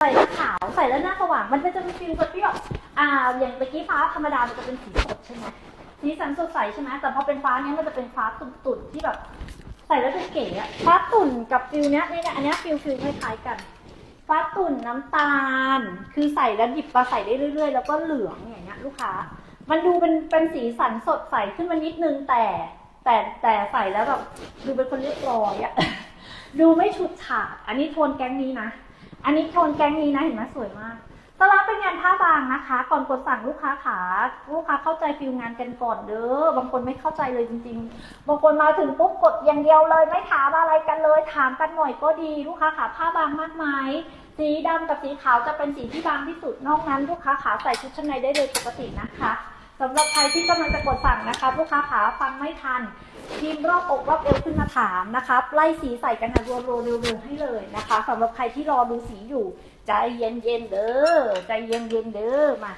ใส่แล้วขาวใส่แล้วหน้าสว่างมันก็จะมีฟิลแบบที่แบบอ่าอย่างเมื่อกี้ฟ้าธรรมดามันจะเป็นสีสดใช่ไหมสีสันสดใสใช่ไหมแต่พอเป็นฟ้าเนี้ยมันจะเป็นฟ้าตุ่นๆที่แบบ ใส่แล้วจะเก๋อะฟ้าตุ่นกับฟิลเนี้ยเนี่ยอันเนี้ยฟิลฟิลคล้ายๆกัน ฟ้าตุ่นน้ำตาล คือใส่แล้วหยิบมาใส่ได้เรื่อย ๆ แล้วก็เหลืองอย่างเงี้ยลูกค้า มันดูเป็นเป็นสีสันสดใสขึ้นมานิดนึงแต่แต่แต่ใส่แล้วแบบดูเป็นคนเรียบร้อยอะดูไม่ฉุดฉาดอันนี้โทนแก๊งนี้นะ อันนี้โทนแกงนี้นะเห็นไหมสวยมากสลับเป็นงานผ้าบางนะคะ ก่อนกดสั่งลูกค้าขาลูกค้าเข้าใจฟิลงานกันก่อนเด้อบางคนไม่เข้าใจเลยจริง ๆ บางคนมาถึงปุ๊บกดอย่างเดียวเลย ไม่ถามอะไรกันเลย ถามกันหน่อยก็ดีลูกค้าขาผ้าบางมากไหมสีดำกับสีขาวจะเป็นสีที่บางที่สุดนอกนั้น ลูกค้าขาใส่ชุดชั้นในได้เลยปกตินะคะ สำหรับใครที่กำลังจะกดสั่งนะคะลูกค้าขาฟังไม่ทันพิมพ์รอบอกรอบเอวขึ้นมาถามนะคะไล่สีใส่กันนะรัวๆเร็วๆให้เลยนะคะสำหรับใครที่รอดูสีอยู่ใจเย็นๆเด้อใจเย็นๆเด้อมา